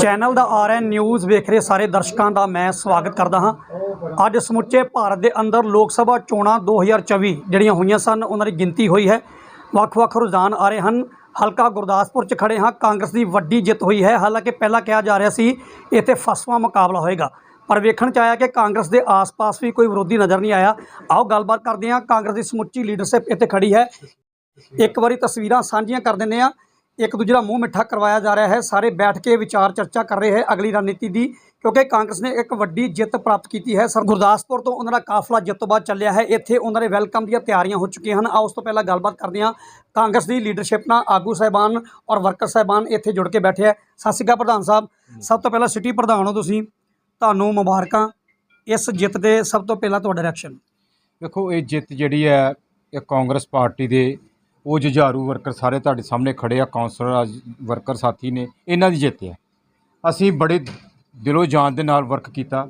Channel ਦਾ RN news ਵੇਖ ਰਹੇ ਸਾਰੇ ਦਰਸ਼ਕਾਂ ਦਾ ਮੈਂ ਸਵਾਗਤ ਕਰਦਾ ਹਾਂ। ਅੱਜ ਸਮੁੱਚੇ ਭਾਰਤ ਦੇ ਅੰਦਰ ਲੋਕ ਸਭਾ ਚੋਣਾਂ 2024 ਜਿਹੜੀਆਂ ਹੋਈਆਂ ਸਨ, ਉਹਨਾਂ ਦੀ ਗਿਣਤੀ ਹੋਈ ਹੈ। ਵੱਖ-ਵੱਖ ਰੁਝਾਨ ਆ ਰਹੇ ਹਨ। ਹਲਕਾ ਗੁਰਦਾਸਪੁਰ 'ਚ ਖੜੇ ਹਾਂ। ਕਾਂਗਰਸ ਦੀ ਵੱਡੀ ਜਿੱਤ ਹੋਈ ਹੈ। ਹਾਲਾਂਕਿ ਪਹਿਲਾਂ ਕਿਹਾ ਜਾ ਰਿਹਾ ਸੀ, ਇੱਥੇ ਫਸਵਾ ਮੁਕਾਬਲਾ ਹੋਏਗਾ। ਪਰ ਵੇਖਣ 'ਚ ਆਇਆ ਕਿ ਕਾਂਗਰਸ ਦੇ ਆਸ-ਪਾਸ ਵੀ ਕੋਈ ਵਿਰੋਧੀ ਨਜ਼ਰ ਨਹੀਂ ਆਇਆ। ਆਓ ਗੱਲਬਾਤ ਕਰਦੇ ਹਾਂ। ਕਾਂਗਰਸ ਦੀ ਸਮੁੱਚੀ ਲੀਡਰਸ਼ਿਪ ਇੱਥੇ ਖੜੀ ਹੈ। ਇੱਕ ਵਾਰੀ ਤਸਵੀਰਾਂ ਸਾਂਝੀਆਂ ਕਰ ਦਿੰਦੇ ਆ ਇੱਕ ਦੂਜੇ ਦਾ ਮੂੰਹ ਮਿੱਠਾ ਕਰਵਾਇਆ ਜਾ ਰਿਹਾ ਹੈ। ਸਾਰੇ ਬੈਠ ਕੇ ਵਿਚਾਰ ਚਰਚਾ ਕਰ ਰਹੇ ਹੈ ਅਗਲੀ ਰਣਨੀਤੀ ਦੀ ਕਿਉਂਕਿ ਕਾਂਗਰਸ ਨੇ ਇੱਕ ਵੱਡੀ ਜਿੱਤ ਪ੍ਰਾਪਤ ਕੀਤੀ ਹੈ। ਸਰ ਗੁਰਦਾਸਪੁਰ ਤੋਂ ਉਹਨਾਂ ਦਾ ਕਾਫਲਾ ਜਿੱਤ ਤੋਂ ਬਾਅਦ ਚੱਲਿਆ ਹੈ। ਇੱਥੇ ਉਹਨਾਂ ਦੇ ਵੈਲਕਮ ਦੀਆਂ ਤਿਆਰੀਆਂ ਹੋ ਚੁੱਕੀਆਂ ਹਨ। ਆਓ ਉਸ ਤੋਂ ਪਹਿਲਾਂ ਗੱਲਬਾਤ ਕਰਦੇ ਹਾਂ ਕਾਂਗਰਸ ਦੀ ਲੀਡਰਸ਼ਿਪ ਨਾਲ। ਆਗੂ ਸਾਹਿਬਾਨ ਔਰ ਵਰਕਰ ਸਾਹਿਬਾਨ ਇੱਥੇ ਜੁੜ ਕੇ ਬੈਠੇ ਹੈ। ਸਤਿ ਸ਼੍ਰੀ ਅਕਾਲ ਪ੍ਰਧਾਨ ਸਾਹਿਬ। ਸਭ ਤੋਂ ਪਹਿਲਾਂ ਸਿਟੀ ਪ੍ਰਧਾਨ ਹੋ ਤੁਸੀਂ। ਤੁਹਾਨੂੰ ਮੁਬਾਰਕਾਂ। ਇਸ ਜਿੱਤ ਦੇ ਸਭ ਤੋਂ ਪਹਿਲਾਂ ਤੁਹਾਡਾ ਰਿਐਕਸ਼ਨ ਵੇਖੋ ਇਹ ਜਿੱਤ ਜਿਹੜੀ ਹੈ ਇਹ ਕਾਂਗਰਸ ਪਾਰਟੀ ਦੇ ਉਹ ਜੁਝਾਰੂ ਵਰਕਰ ਸਾਰੇ ਤੁਹਾਡੇ ਸਾਹਮਣੇ ਖੜੇ ਆ ਕਾਉਂਸਲਰ ਵਰਕਰ ਸਾਥੀ ਨੇ, ਇਹਨਾਂ ਦੀ ਜਿੱਤ ਹੈ। ਅਸੀਂ ਬੜੇ ਦਿਲੋਂ ਜਾਨ ਦੇ ਨਾਲ ਵਰਕ ਕੀਤਾ।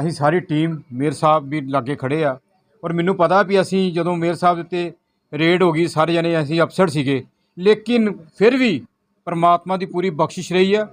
ਅਸੀਂ ਸਾਰੀ ਟੀਮ ਮੇਅਰ ਸਾਹਿਬ ਵੀ ਲਾਗੇ ਖੜੇ ਆ। ਔਰ ਮੈਨੂੰ ਪਤਾ ਵੀ ਅਸੀਂ ਜਦੋਂ ਮੇਅਰ ਸਾਹਿਬ ਦੇ ਉੱਤੇ ਰੇਡ ਹੋ ਗਈ, ਸਾਰੇ ਜਣੇ ਅਸੀਂ ਅਫਸਰ ਸੀਗੇ। ਲੇਕਿਨ ਫਿਰ ਵੀ ਪਰਮਾਤਮਾ ਦੀ ਪੂਰੀ ਬਖਸ਼ਿਸ਼ ਰਹੀ ਆ।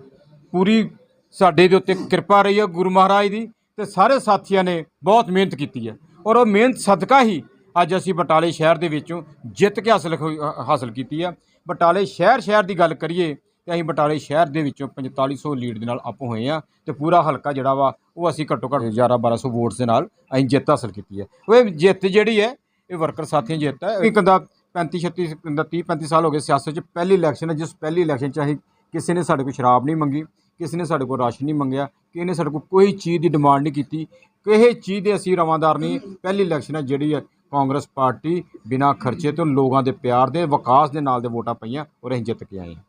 ਪੂਰੀ ਸਾਡੇ ਦੇ ਉੱਤੇ ਕਿਰਪਾ ਰਹੀ ਆ ਗੁਰੂ ਮਹਾਰਾਜ ਦੀ ਤੇ ਸਾਰੇ ਸਾਥੀਆਂ ਨੇ ਬਹੁਤ ਮਿਹਨਤ ਕੀਤੀ ਹੈ ਔਰ ਉਹ ਮਿਹਨਤ ਸਦਕਾ ਹੀ ਅੱਜ ਅਸੀਂ ਬਟਾਲੇ ਸ਼ਹਿਰ ਦੇ ਵਿੱਚੋਂ ਜਿੱਤ ਕੇ ਹਾਸਲ ਹੋਈ- ਅ- ਹਾਸਲ ਕੀਤੀ ਆ। ਬਟਾਲੇ ਸ਼ਹਿਰ ਸ਼ਹਿਰ ਦੀ ਗੱਲ ਕਰੀਏ ਤੇ ਅਸੀਂ ਬਟਾਲੇ ਸ਼ਹਿਰ ਦੇ ਵਿੱਚੋਂ 4500 ਲੀਡ ਦੇ ਨਾਲ ਅਪ ਹੋਏ ਆ ਤੇ ਪੂਰਾ ਹਲਕਾ ਜਿਹੜਾ ਵਾ ਉਹ ਅਸੀਂ ਘੱਟੋ ਘੱਟ 11 1200 ਵੋਟਸ ਦੇ ਨਾਲ ਅਸੀਂ ਜਿੱਤ ਹਾਸਲ ਕੀਤੀ ਹੈ ਉਹ ਇਹ ਜਿੱਤ ਜਿਹੜੀ ਹੈ, ਇਹ ਵਰਕਰ ਸਾਥੀਆਂ ਜਿੱਤ ਹੈ। ਇਹ ਕਹਿੰਦਾ 35 36 ਕਹਿੰਦਾ 30 35 ਸਾਲ ਹੋ ਗਏ ਸਿਆਸਤ 'ਚ। ਪਹਿਲੀ ਇਲੈਕਸ਼ਨ ਹੈ, ਜਿਸ ਪਹਿਲੀ ਇਲੈਕਸ਼ਨ 'ਚ ਅਸੀਂ ਕਿਸੇ ਨੇ ਸਾਡੇ ਕੋਲ ਸ਼ਰਾਬ ਨਹੀਂ ਮੰਗੀ, ਕਿਸੇ ਨੇ ਸਾਡੇ ਕੋਲ ਰਾਸ਼ਨ ਨਹੀਂ ਮੰਗਿਆ, ਕਿਸੇ ਨੇ ਸਾਡੇ ਕੋਲ ਕੋਈ ਚੀਜ਼ ਦੀ ਡਿਮਾਂਡ ਨਹੀਂ ਕੀਤੀ। ਕਿਸੇ ਚੀਜ਼ ਦੇ ਅਸੀਂ ਰਵਾਂਦਾਰ ਨਹੀਂ। ਪਹਿਲੀ ਇਲੈਕਸ਼ਨ ਹੈ ਜਿਹੜੀ ਹੈ ਕਾਂਗਰਸ ਪਾਰਟੀ ਬਿਨਾਂ ਖਰਚੇ ਤੋਂ ਲੋਕਾਂ ਦੇ ਪਿਆਰ ਦੇ ਵਿਕਾਸ ਦੇ ਨਾਲ ਦੇ ਵੋਟਾਂ ਪਈਆਂ ਔਰ ਅਸੀਂ ਜਿੱਤ ਕੇ ਆਏ ਹਾਂ।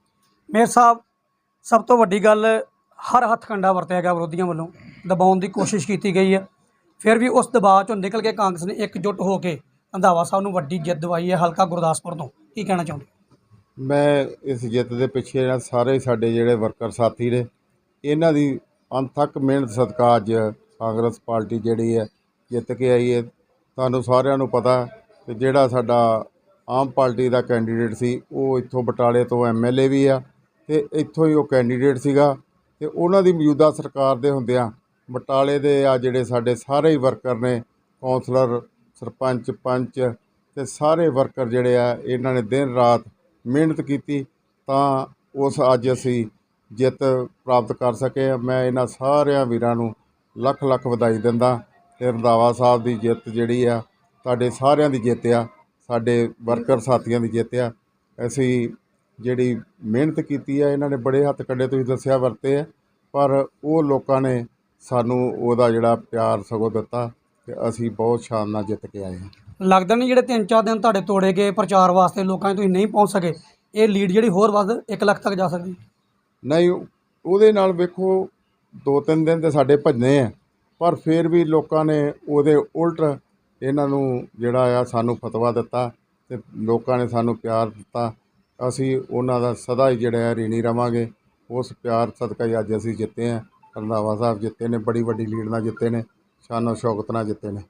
ਮੇਅਰ ਸਾਹਿਬ ਸਭ ਤੋਂ ਵੱਡੀ ਗੱਲ ਹਰ ਹੱਥ ਕੰਡਾ ਵਰਤਿਆ ਗਿਆ ਵਿਰੋਧੀਆਂ ਵੱਲੋਂ। ਦਬਾਉਣ ਦੀ ਕੋਸ਼ਿਸ਼ ਕੀਤੀ ਗਈ ਹੈ। ਫਿਰ ਵੀ ਉਸ ਦਬਾਅ ਚੋਂ ਨਿਕਲ ਕੇ ਕਾਂਗਰਸ ਨੇ ਇਕਜੁੱਟ ਹੋ ਕੇ ਰੰਧਾਵਾ ਸਾਹਿਬ ਨੂੰ ਵੱਡੀ ਜਿੱਤ ਦਵਾਈ ਹੈ ਹਲਕਾ ਗੁਰਦਾਸਪੁਰ ਤੋਂ। ਕੀ ਕਹਿਣਾ ਚਾਹੁੰਦੇ ਮੈਂ ਇਸ ਜਿੱਤ ਦੇ ਪਿੱਛੇ ਨਾ ਸਾਰੇ ਸਾਡੇ ਜਿਹੜੇ ਵਰਕਰ ਸਾਥੀ ਨੇ ਇਹਨਾਂ ਦੀ ਅਣਥੱਕ ਮਿਹਨਤ ਸਦਕਾ ਅੱਜ ਕਾਂਗਰਸ ਪਾਰਟੀ ਜਿਹੜੀ ਹੈ ਜਿੱਤ ਕੇ ਆਈ ਹੈ। ਤੁਹਾਨੂੰ ਸਾਰਿਆਂ ਨੂੰ ਪਤਾ ਕਿ ਜਿਹੜਾ ਸਾਡਾ ਆਮ ਪਾਰਟੀ ਦਾ ਕੈਂਡੀਡੇਟ ਸੀ, ਉਹ ਇੱਥੋਂ ਬਟਾਲੇ ਤੋਂ ਐਮਐਲਏ ਵੀ ਆ ਤੇ ਇੱਥੋਂ ਹੀ ਉਹ ਕੈਂਡੀਡੇਟ ਸੀਗਾ ਤੇ ਉਹਨਾਂ ਦੀ ਮੌਜੂਦਾ ਸਰਕਾਰ ਦੇ ਹੁੰਦਿਆਂ ਬਟਾਲੇ ਦੇ ਆ ਜਿਹੜੇ ਸਾਡੇ ਸਾਰੇ ਹੀ ਵਰਕਰ ਨੇ, ਕੌਂਸਲਰ, ਸਰਪੰਚ, ਪੰਚ ਤੇ ਸਾਰੇ ਵਰਕਰ ਜਿਹੜੇ ਆ, ਇਹਨਾਂ ਨੇ ਦਿਨ ਰਾਤ ਮਿਹਨਤ ਕੀਤੀ ਤਾਂ ਉਸ ਅੱਜ ਅਸੀਂ ਜਿੱਤ ਪ੍ਰਾਪਤ ਕਰ ਸਕੇ ਹਾਂ। ਮੈਂ ਇਹਨਾਂ ਸਾਰਿਆਂ ਵੀਰਾਂ ਨੂੰ ਲੱਖ ਲੱਖ ਵਧਾਈ ਦਿੰਦਾ ਤੇ ਰੰਧਾਵਾ ਸਾਹਿਬ ਦੀ ਜਿੱਤ ਜਿਹੜੀ ਆ ਤੁਹਾਡੇ ਸਾਰਿਆਂ ਦੀ ਜਿੱਤ ਆ ਸਾਡੇ ਵਰਕਰ ਸਾਥੀਆਂ ਦੀ ਜਿੱਤ ਆ। ਅਸੀਂ ਜਿਹੜੀ ਮਿਹਨਤ ਕੀਤੀ ਆ ਇਹਨਾਂ ਨੇ ਬੜੇ ਹੱਥ ਕੱਢੇ ਤੁਸੀਂ ਦੱਸਿਆ ਵਰਤੇ ਆ ਪਰ ਉਹ ਲੋਕਾਂ ਨੇ ਸਾਨੂੰ ਉਹਦਾ ਜਿਹੜਾ ਪਿਆਰ ਸਗੋਂ ਦਿੱਤਾ ਤੇ ਅਸੀਂ ਬਹੁਤ ਸ਼ਾਨ ਨਾਲ ਜਿੱਤ ਕੇ ਆਏ ਹਾਂ। ਲੱਗਦਾ ਨਹੀਂ ਜਿਹੜੇ 3-4 ਦਿਨ ਤੁਹਾਡੇ ਤੋੜੇ ਗਏ ਪ੍ਰਚਾਰ ਵਾਸਤੇ ਲੋਕਾਂ 'ਚ ਤੁਸੀਂ ਨਹੀਂ ਪਹੁੰਚ ਸਕੇ ਇਹ ਲੀਡ ਜਿਹੜੀ ਹੋਰ ਵੱਧ 1 ਲੱਖ ਤੱਕ ਜਾ ਸਕਦੀ? ਨਹੀਂ ਉਹਦੇ ਨਾਲ ਵੇਖੋ ਦੋ ਤਿੰਨ ਦਿਨ ਤੇ ਸਾਡੇ ਭੱਜਨੇ ਆ। ਪਰ ਫਿਰ ਵੀ ਲੋਕਾਂ ਨੇ ਉਹਦੇ ਉਲਟ ਇਹਨਾਂ ਨੂੰ ਜਿਹੜਾ ਆ ਸਾਨੂੰ ਫਤਵਾ ਦਿੱਤਾ ਤੇ ਲੋਕਾਂ ਨੇ ਸਾਨੂੰ ਪਿਆਰ ਦਿੱਤਾ। ਅਸੀਂ ਉਹਨਾਂ ਦਾ ਸਦਾ ਹੀ ਜਿਹੜਾ ਹੈ ਰੀਣੀ ਰਵਾਂਗੇ। ਉਸ ਪਿਆਰ ਸਦਕਾ ਹੀ ਅੱਜ ਅਸੀਂ ਜਿੱਤੇ ਆ। ਰੰਧਾਵਾ ਸਾਹਿਬ ਜਿੱਤੇ ਨੇ ਬੜੀ ਵੱਡੀ ਲੀਡ ਨਾਲ ਜਿੱਤੇ ਨੇ ਸ਼ਾਨੋ ਸ਼ੌਕਤ ਨਾਲ ਜਿੱਤੇ ਨੇ।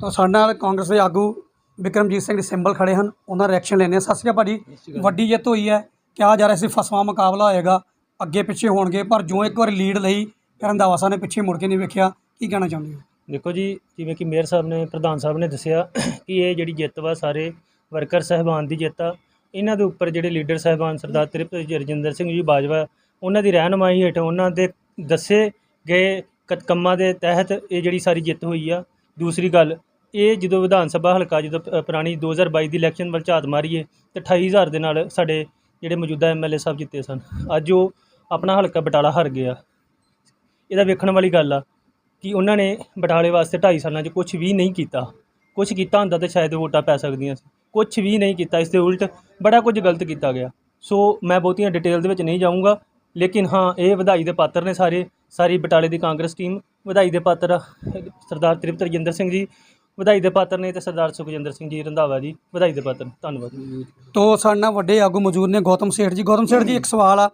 ਤਾਂ ਸਾਡੇ ਨਾਲ ਕਾਂਗਰਸ ਦੇ ਆਗੂ ਵਿਕਰਮਜੀਤ ਸਿੰਘ ਸਿੰਬਲ ਖੜੇ ਹਨ। ਉਹਨਾਂ ਰਿਐਕਸ਼ਨ ਲੈਣੇ ਸਤਿ ਸ਼੍ਰੀ ਅਕਾਲ ਭਾਜੀ। ਵੱਡੀ ਜਿੱਤ ਹੋਈ ਹੈ। ਕਿਹਾ ਜਾ ਰਿਹਾ ਸੀ ਫਸਵਾ ਮੁਕਾਬਲਾ ਹੋਏਗਾ। ਅੱਗੇ ਪਿੱਛੇ ਹੋਣਗੇ। ਪਰ ਜੋ ਇੱਕ ਵਾਰ ਲੀਡ ਲਈ ਰੰਧਾਵਾ ਸਾਹਿਬ ਨੇ ਪਿੱਛੇ ਮੁੜ ਕੇ ਨਹੀਂ ਵੇਖਿਆ। ਕੀ ਕਹਿਣਾ ਚਾਹੁੰਦੇ ਹੋ? ਦੇਖੋ ਜੀ, ਜਿਵੇਂ ਕਿ ਮੇਅਰ ਸਾਹਿਬ ਨੇ, ਪ੍ਰਧਾਨ ਸਾਹਿਬ ਨੇ ਦੱਸਿਆ ਕਿ ਇਹ ਜਿਹੜੀ ਜਿੱਤ ਵਾ, ਸਾਰੇ ਵਰਕਰ ਸਹਿਬਾਨ ਦੀ ਜਿੱਤ ਆ। ਇਹਨਾਂ ਦੇ ਉੱਪਰ ਜਿਹੜੇ ਲੀਡਰ ਸਹਿਬਾਨ ਸਰਦਾਰ ਤ੍ਰਿਪਤ ਰਜਿੰਦਰ ਸਿੰਘ ਜੀ ਬਾਜਵਾ, ਉਹਨਾਂ ਦੀ ਰਹਿਨਮਾਈ ਹੇਠ ਉਹਨਾਂ ਦੇ ਦੱਸੇ ਗਏ ਕ- ਕੰਮਾਂ ਦੇ ਤਹਿਤ ਇਹ ਜਿਹੜੀ ਸਾਰੀ ਜਿੱਤ ਹੋਈ ਆ। ਦੂਸਰੀ ਗੱਲ, ਇਹ ਜਦੋਂ ਵਿਧਾਨ ਸਭਾ ਹਲਕਾ, ਜਦੋਂ ਪ- ਪੁਰਾਣੀ 2022 ਦੀ ਇਲੈਕਸ਼ਨ ਵੱਲ ਝਾਤ ਮਾਰੀਏ, ਤੇ 28000 ਦੇ ਨਾਲ ਸਾਡੇ ਜਿਹੜੇ ਮੌਜੂਦਾ ਐਮਐਲਏ ਸਾਹਿਬ ਜਿੱਤੇ ਸਨ। ਅੱਜ ਉਹ ਆਪਣਾ ਹਲਕਾ ਬਟਾਲਾ ਹਾਰ ਗਿਆ ਇਹਦਾ ਵੇਖਣ ਵਾਲੀ ਗੱਲ ਆ ਕਿ ਉਹਨਾਂ ਨੇ ਬਟਾਲੇ ਵਾਸਤੇ 2.5 ਸਾਲਾਂ 'ਚ ਕੁਝ ਵੀ ਨਹੀਂ ਕੀਤਾ। ਕੁਝ ਕੀਤਾ ਹੁੰਦਾ ਤਾਂ ਸ਼ਾਇਦ ਵੋਟਾਂ ਪੈ ਸਕਦੀਆਂ ਸੀ। ਕੁਝ ਵੀ ਨਹੀਂ ਕੀਤਾ। ਇਸ ਦੇ ਉਲਟ ਬੜਾ ਕੁਝ ਗਲਤ ਕੀਤਾ ਗਿਆ। ਸੋ ਮੈਂ ਬਹੁਤੀਆਂ ਡਿਟੇਲ ਦੇ ਵਿੱਚ ਨਹੀਂ ਜਾਊਂਗਾ, ਲੇਕਿਨ ਹਾਂ, ਇਹ ਵਧਾਈ ਦੇ ਪਾਤਰ ਨੇ ਸਾਰੇ, ਸਾਰੀ ਬਟਾਲੇ ਦੀ ਕਾਂਗਰਸ ਟੀਮ ਵਧਾਈ ਦੇ ਪਾਤਰ, ਸਰਦਾਰ ਤ੍ਰਿਪਤ ਰਜਿੰਦਰ ਸਿੰਘ ਜੀ, ਵਧਾਈ ਦੇ ਪਾਤਰ ਨੇ ਤੇ ਸਰਦਾਰ ਸੁਖਜਿੰਦਰ ਸਿੰਘ ਜੀ ਰੰਧਾਵਾ ਜੀ, ਵਧਾਈ ਦੇ ਪਾਤਰ। ਧੰਨਵਾਦ। ਤੋਂ ਸਾਡੇ ਨਾਲ ਵੱਡੇ ਆਗੂ ਮੌਜੂਦ ਨੇ। ਗੌਤਮ ਸੇਠ ਜੀ। ਗੌਤਮ ਸੇਠ ਜੀ, ਇੱਕ ਸਵਾਲ ਆ।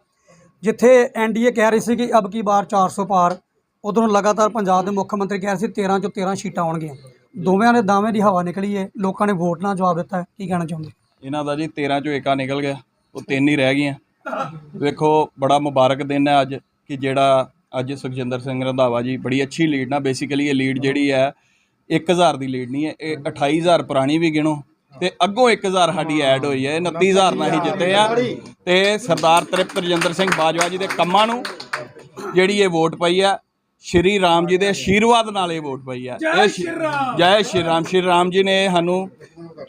ਜਿੱਥੇ ਐਨਡੀਏ ਕਹਿ ਰਹੀ ਸੀ ਕਿ ਅਬ ਕੀ ਬਾਰ 400 ਪਾਰ, ਉਧਰੋਂ ਲਗਾਤਾਰ ਪੰਜਾਬ ਦੇ ਮੁੱਖ ਮੰਤਰੀ ਕਹਿ ਰਹੇ ਸੀ 13 ਚੋਂ 13 ਸੀਟਾਂ ਆਉਣਗੀਆਂ। ਦੋਵੇਂ ਦੇ ਦਾਅਵੇ ਦੀ ਹਵਾ ਨਿਕਲੀ ਹੈ ਲੋਕਾਂ ਨੇ ਵੋਟ ਨਾਲ ਜਵਾਬ ਦਿੱਤਾ ਹੈ ਕੀ ਕਹਿਣਾ ਚਾਹੁੰਦੇ? ਇਹਨਾਂ ਦਾ ਜੀ 13 ਚੋਂ ਏਕਾ ਨਿਕਲ ਗਿਆ, ਉਹ ਤਿੰਨ ਹੀ ਰਹਿ ਗਈਆਂ। ਵੇਖੋ, ਬੜਾ ਮੁਬਾਰਕ ਦਿਨ ਹੈ ਅੱਜ ਕਿ ਜਿਹੜਾ ਅੱਜ ਸੁਖਜਿੰਦਰ ਸਿੰਘ ਰੰਧਾਵਾ ਜੀ ਬੜੀ ਅੱਛੀ ਲੀਡ ਨਾਲ, ਬੇਸਿਕਲੀ ਇਹ ਲੀਡ ਜਿਹੜੀ ਹੈ 1000 ਦੀ ਲੀਡ ਨਹੀਂ ਹੈ, ਇਹ 28000 ਪੁਰਾਣੀ ਵੀ ਗਿਣੋ। ਤੇ ਅੱਗੋਂ 1000 ਸਾਡੀ ਐਡ ਹੋਈ ਹੈ 29000 ਨਾਲ ਹੀ ਜਿੱਤੇ ਆ। ਤੇ ਸਰਦਾਰ ਤ੍ਰਿਪਤ ਰਜਿੰਦਰ ਸਿੰਘ ਬਾਜਵਾ ਜੀ ਦੇ ਕੰਮਾਂ ਨੂੰ ਜਿਹੜੀ ਇਹ ਵੋਟ ਪਈ ਆ ਸ਼੍ਰੀ ਰਾਮ ਜੀ ਦੇ ਆਸ਼ੀਰਵਾਦ ਨਾਲ ਇਹ ਵੋਟ ਪਈ ਆ। ਜੈ ਸ਼੍ਰੀ ਰਾਮ। ਜੈ ਸ਼੍ਰੀ ਰਾਮ। ਸ਼੍ਰੀ ਰਾਮ ਜੀ ਨੇ ਸਾਨੂੰ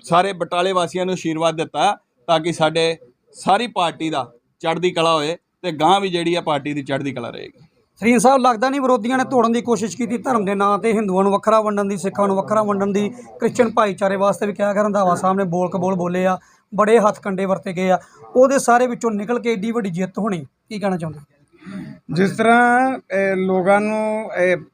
ਸਾਰੇ ਬਟਾਲੇ ਵਾਸੀਆਂ ਨੂੰ ਆਸ਼ੀਰਵਾਦ ਦਿੱਤਾ ਤਾਂ ਕਿ ਸਾਡੇ ਸਾਰੀ ਪਾਰਟੀ ਦਾ ਚੜ੍ਹਦੀ ਕਲਾ ਹੋਏ ਤੇ ਗਾਂ ਵੀ ਜਿਹੜੀ ਆ ਪਾਰਟੀ ਦੀ ਚੜ੍ਹਦੀ ਕਲਾ ਰਹੇਗੀ। ਸਰੀਨ ਸਾਹਿਬ, ਲੱਗਦਾ ਨਹੀਂ ਵਿਰੋਧੀਆਂ ਨੇ ਤੋੜਨ ਦੀ ਕੋਸ਼ਿਸ਼ ਕੀਤੀ ਧਰਮ ਦੇ ਨਾਂ ਤੇ, ਹਿੰਦੂਆਂ ਨੂੰ ਵੱਖਰਾ ਵੰਡਣ ਦੀ, ਸਿੱਖਾਂ ਨੂੰ ਵੱਖਰਾ ਵੰਡਣ ਦੀ ਕ੍ਰਿਸਚੀਅਨ ਭਾਈਚਾਰੇ ਵਾਸਤੇ ਵੀ ਕਿਹਾ ਗਿਆ। ਰੰਧਾਵਾ ਸਾਹਿਬ ਨੇ ਬੋਲ ਕਬੋਲ ਬੋਲੇ ਆ, ਬੜੇ ਹੱਥ ਕੰਡੇ ਵਰਤੇ ਗਏ ਆ। ਉਹਦੇ ਸਾਰੇ ਵਿੱਚੋਂ ਨਿਕਲ ਕੇ ਏਡੀ ਵੱਡੀ ਜਿੱਤ ਹੋਣੀ, ਕੀ ਕਹਿਣਾ ਚਾਹੁੰਦੇ ਜਿਸ ਤਰ੍ਹਾਂ ਲੋਕਾਂ ਨੂੰ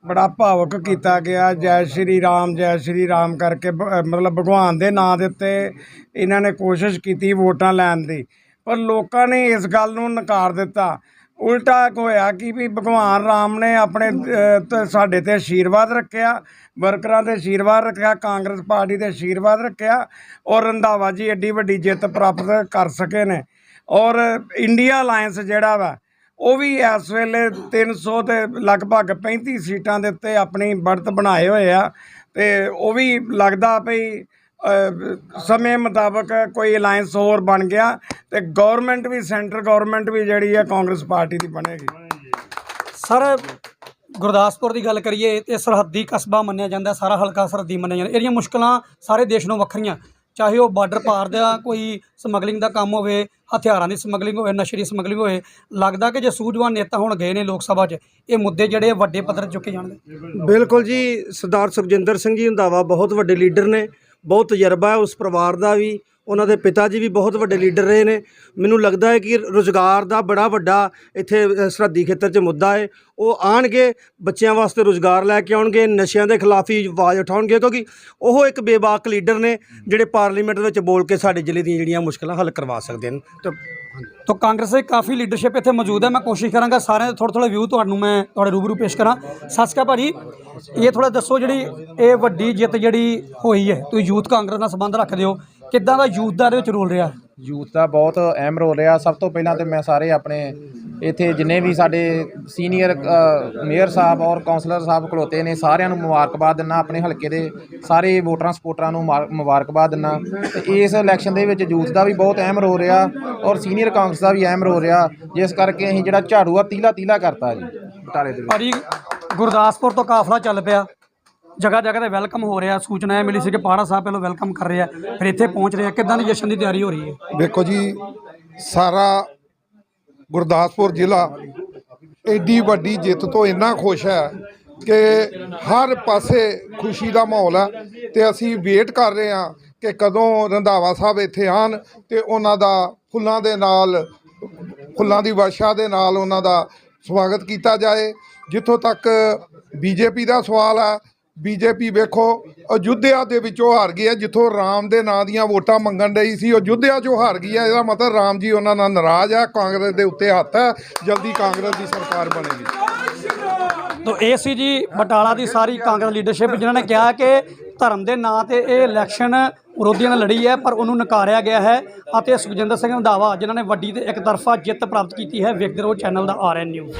ਬੜਾ ਭਾਵੁਕ ਕੀਤਾ ਗਿਆ, ਜੈ ਸ਼੍ਰੀ ਰਾਮ, ਜੈ ਸ਼੍ਰੀ ਰਾਮ ਕਰਕੇ ਮਤਲਬ ਭਗਵਾਨ ਦੇ ਨਾਂ ਦੇ ਉੱਤੇ ਇਹਨਾਂ ਨੇ ਕੋਸ਼ਿਸ਼ ਕੀਤੀ ਵੋਟਾਂ ਲੈਣ ਦੀ। ਪਰ ਲੋਕਾਂ ਨੇ ਇਸ ਗੱਲ ਨੂੰ ਨਕਾਰ ਦਿੱਤਾ ਉਲਟਾ ਹੋਇਆ ਕਿ ਵੀ ਭਗਵਾਨ ਰਾਮ ਨੇ ਆਪਣੇ ਤੇ ਸਾਡੇ ਤੇ ਆਸ਼ੀਰਵਾਦ ਰੱਖਿਆ, ਵਰਕਰਾਂ 'ਤੇ ਆਸ਼ੀਰਵਾਦ ਰੱਖਿਆ, ਕਾਂਗਰਸ ਪਾਰਟੀ ਦੇ ਆਸ਼ੀਰਵਾਦ ਰੱਖਿਆ ਔਰ ਰੰਧਾਵਾ ਜੀ ਐਡੀ ਵੱਡੀ ਜਿੱਤ ਪ੍ਰਾਪਤ ਕਰ ਸਕੇ ਨੇ। ਔਰ ਇੰਡੀਆ ਅਲਾਈਅੰਸ ਜਿਹੜਾ ਵਾ, ਉਹ ਵੀ ਇਸ ਵੇਲੇ 300 ਤੇ ਲਗਭਗ 35 ਸੀਟਾਂ ਦੇ ਉੱਤੇ ਆਪਣੀ ਬੜਤ ਬਣਾਏ ਹੋਏ ਆ ਤੇ ਉਹ ਵੀ ਲੱਗਦਾ ਭਈ ਸਮੇਂ ਮੁਤਾਬਕ ਕੋਈ ਅਲਾਈਅੰਸ ਹੋਰ ਬਣ ਗਿਆ ਤੇ ਗਵਰਨਮੈਂਟ ਵੀ ਸੈਂਟਰ ਗਵਰਨਮੈਂਟ ਵੀ ਜਿਹੜੀ ਹੈ ਕਾਂਗਰਸ ਪਾਰਟੀ ਦੀ ਬਣੇਗੀ। ਸਰ ਗੁਰਦਾਸਪੁਰ ਦੀ ਗੱਲ ਕਰੀਏ ਤੇ ਸਰਹੱਦੀ ਕਸਬਾ ਮੰਨਿਆ ਜਾਂਦਾ ਸਾਰਾ ਹਲਕਾ ਸਰਹੱਦੀ ਮੰਨਿਆ ਜਾਂਦਾ। ਇਹਦੀਆਂ ਮੁਸ਼ਕਲਾਂ ਸਾਰੇ ਦੇਸ਼ ਨੂੰ ਵੱਖਰੀਆਂ। ਚਾਹੇ ਉਹ ਬਾਰਡਰ ਪਾਰ ਦਾ ਕੋਈ ਸਮਗਲਿੰਗ ਦਾ ਕੰਮ ਹੋਵੇ ਹਥਿਆਰਾਂ ਦੀ ਸਮਗਲਿੰਗ ਹੋਵੇ ਨਸ਼ੇ ਦੀ ਸਮਗਲਿੰਗ ਹੋਵੇ ਲੱਗਦਾ ਕਿ ਜੇ ਸੂਝਵਾਨ ਨੇਤਾ ਹੁਣ ਗਏ ਨੇ ਲੋਕ ਸਭਾ 'ਚ ਇਹ ਮੁੱਦੇ ਜਿਹੜੇ ਵੱਡੇ ਪੱਧਰ 'ਤੇ ਚੁੱਕੇ ਜਾਣਗੇ। ਬਿਲਕੁਲ ਜੀ ਸਰਦਾਰ ਸੁਖਜਿੰਦਰ ਸਿੰਘ ਜੀ ਰੰਧਾਵਾ ਬਹੁਤ ਵੱਡੇ ਲੀਡਰ ਨੇ। ਬਹੁਤ ਤਜਰਬਾ ਹੈ ਉਸ ਪਰਿਵਾਰ ਦਾ ਵੀ, ਉਹਨਾਂ ਦੇ ਪਿਤਾ ਜੀ ਵੀ ਬਹੁਤ ਵੱਡੇ ਲੀਡਰ ਰਹੇ ਨੇ। ਮੈਨੂੰ ਲੱਗਦਾ ਹੈ ਕਿ ਰੋਜ਼ਗਾਰ ਦਾ ਬੜਾ ਵੱਡਾ ਇੱਥੇ ਸਰਹੱਦੀ ਖੇਤਰ 'ਚ ਮੁੱਦਾ ਹੈ। ਉਹ ਆਣਗੇ ਬੱਚਿਆਂ ਵਾਸਤੇ ਰੋਜ਼ਗਾਰ ਲੈ ਕੇ ਆਉਣਗੇ, ਨਸ਼ਿਆਂ ਦੇ ਖਿਲਾਫ ਹੀ ਆਵਾਜ਼ ਉਠਾਉਣਗੇ, ਕਿਉਂਕਿ ਉਹ ਇੱਕ ਬੇਬਾਕ ਲੀਡਰ ਨੇ, ਜਿਹੜੇ ਪਾਰਲੀਮੈਂਟ ਵਿੱਚ ਬੋਲ ਕੇ ਸਾਡੇ ਜ਼ਿਲ੍ਹੇ ਦੀਆਂ ਜਿਹੜੀਆਂ ਮੁਸ਼ਕਲਾਂ ਹੱਲ ਕਰਵਾ ਸਕਦੇ ਹਨ। ਤਾਂ ਤਾਂ ਕਾਂਗਰਸ ਦੇ ਕਾਫੀ ਲੀਡਰਸ਼ਿਪ ਇੱਥੇ ਮੌਜੂਦ ਹੈ। ਮੈਂ ਕੋਸ਼ਿਸ਼ ਕਰਾਂਗਾ ਸਾਰਿਆਂ ਦੇ ਥੋੜ੍ਹੇ ਥੋੜ੍ਹੇ ਵਿਊ ਤੁਹਾਨੂੰ ਮੈਂ ਤੁਹਾਡੇ ਰੂਬਰੂ ਪੇਸ਼ ਕਰਾਂ। ਸਤਿ ਸ਼੍ਰੀ ਅਕਾਲ ਭਾਜੀ। ਇਹ ਥੋੜਾ ਦੱਸੋ ਜਿਹੜੀ ਇਹ ਵੱਡੀ ਜਿੱਤ ਜਿਹੜੀ ਹੋਈ ਹੈ, ਤੁਸੀਂ ਯੂਥ ਕਾਂਗਰਸ ਨਾਲ ਸੰਬੰਧ ਰੱਖਦੇ ਹੋ। ਕਿੱਦਾਂ ਦਾ ਯੂਥ ਦਾ ਇਹਦੇ ਵਿੱਚ ਰੋਲ ਰਿਹਾ? ਯੂਥ ਦਾ ਬਹੁਤ ਅਹਿਮ ਰੋਲ ਰਿਹਾ। ਸਭ ਤੋਂ ਪਹਿਲਾਂ ਤੇ ਮੈਂ ਸਾਰੇ ਆਪਣੇ ਇੱਥੇ ਜਿੰਨੇ ਵੀ ਸਾਡੇ ਸੀਨੀਅਰ ਮੇਅਰ ਸਾਹਿਬ ਔਰ ਕਾਉਂਸਲਰ ਸਾਹਿਬ ਖਲੋਤੇ ਨੇ ਸਾਰਿਆਂ ਨੂੰ ਮੁਬਾਰਕਬਾਦ ਦਿੰਦਾ ਆਪਣੇ ਹਲਕੇ ਦੇ ਸਾਰੇ ਵੋਟਰਾਂ ਸਪੋਰਟਰਾਂ ਨੂੰ ਮੁਬਾਰ- ਮੁਬਾਰਕਬਾਦ ਦਿੰਦਾ ਤੇ ਇਸ ਇਲੈਕਸ਼ਨ ਦੇ ਵਿੱਚ ਯੂਥ ਦਾ ਵੀ ਬਹੁਤ ਅਹਿਮ ਰੋਲ ਰਿਹਾ ਔਰ ਸੀਨੀਅਰ ਕਾਂਗਰਸ ਦਾ ਵੀ ਅਹਿਮ ਰੋਲ ਰਿਹਾ। ਜਿਸ ਕਰਕੇ ਅਸੀਂ ਜਿਹੜਾ ਝਾੜੂ ਆ ਤੀਲਾ ਤੀਲਾ ਕਰਤਾ ਜੀ। ਬਟਾਲੇ ਦੇ ਭਾਜੀ ਗੁਰਦਾਸਪੁਰ ਤੋਂ ਕਾਫਲਾ ਚੱਲ ਪਿਆ। ਜਗ੍ਹਾ ਜਗ੍ਹਾ ਤੇ ਵੈਲਕਮ ਹੋ ਰਿਹਾ। ਸੂਚਨਾ ਇਹ ਮਿਲੀ ਸੀ ਕਿ ਪਾੜਾ ਸਾਹਿਬ ਪਹਿਲਾਂ ਵੈਲਕਮ ਕਰ ਰਿਹਾ। ਫਿਰ ਇੱਥੇ ਪਹੁੰਚ ਰਿਹਾ। ਕਿੱਦਾਂ ਦੀ ਜਸ਼ਨ ਦੀ ਤਿਆਰੀ ਹੋ ਰਹੀ ਹੈ? ਦੇਖੋ ਜੀ ਸਾਰਾ ਗੁਰਦਾਸਪੁਰ ਜ਼ਿਲ੍ਹਾ ਐਡੀ ਵੱਡੀ ਜਿੱਤ ਤੋਂ ਇੰਨਾ ਖੁਸ਼ ਹੈ ਕਿ ਹਰ ਪਾਸੇ ਖੁਸ਼ੀ ਦਾ ਮਾਹੌਲ ਹੈ ਤੇ ਅਸੀਂ ਵੇਟ ਕਰ ਰਹੇ ਹਾਂ ਕਿ ਕਦੋਂ ਰੰਧਾਵਾ ਸਾਹਿਬ ਇੱਥੇ ਆਣ ਤੇ ਉਹਨਾਂ ਦਾ ਫੁੱਲਾਂ ਦੇ ਨਾਲ, ਫੁੱਲਾਂ ਦੀ ਵਰਸ਼ਾ ਦੇ ਨਾਲ ਉਹਨਾਂ ਦਾ ਸਵਾਗਤ ਕੀਤਾ ਜਾਏ। ਜਿੱਥੋਂ ਤੱਕ ਬੀਜੇਪੀ ਦਾ ਸਵਾਲ ਹੈ ਬੀਜੇਪੀ ਵੇਖੋ, ਅਯੁੱਧਿਆ ਦੇ ਵਿੱਚੋਂ ਹਾਰ ਗਈ ਹੈ, ਜਿੱਥੋਂ ਰਾਮ ਦੇ ਨਾਂ ਦੀਆਂ ਵੋਟਾਂ ਮੰਗਣ ਰਹੀ ਸੀ, ਅਯੁੱਧਿਆ 'ਚੋਂ ਹਾਰ ਗਈ ਹੈ, ਇਹਦਾ ਮਤਲਬ ਰਾਮ ਜੀ ਉਹਨਾਂ ਨਾਲ ਨਾਰਾਜ਼ ਹੈ, ਕਾਂਗਰਸ ਦੇ ਉੱਤੇ ਹੱਥ ਹੈ, ਜਲਦੀ ਕਾਂਗਰਸ ਦੀ ਸਰਕਾਰ ਬਣੇਗੀ। ਤੋ ਇਹ ਸੀ ਜੀ ਬਟਾਲਾ ਦੀ ਸਾਰੀ ਕਾਂਗਰਸ ਲੀਡਰਸ਼ਿਪ ਜਿਨ੍ਹਾਂ ਨੇ ਕਿਹਾ ਕਿ ਧਰਮ ਦੇ ਨਾਂ ਤੇ ਇਹ ਇਲੈਕਸ਼ਨ ਵਿਰੋਧੀਆਂ ਨੇ ਲੜੀ ਹੈ, ਪਰ ਉਹਨੂੰ ਨਕਾਰਿਆ ਗਿਆ ਹੈ ਅਤੇ ਸੁਖਜਿੰਦਰ ਸਿੰਘ ਰੰਧਾਵਾ, ਜਿਨ੍ਹਾਂ ਨੇ ਵੱਡੀ ਤੇ ਇੱਕ ਤਰਫਾ ਜਿੱਤ ਪ੍ਰਾਪਤ ਕੀਤੀ ਹੈ, ਵੇਖਦੇ ਰਹੋ, ਚੈਨਲ ਦਾ ਆਰਐਨ ਨਿਊਜ਼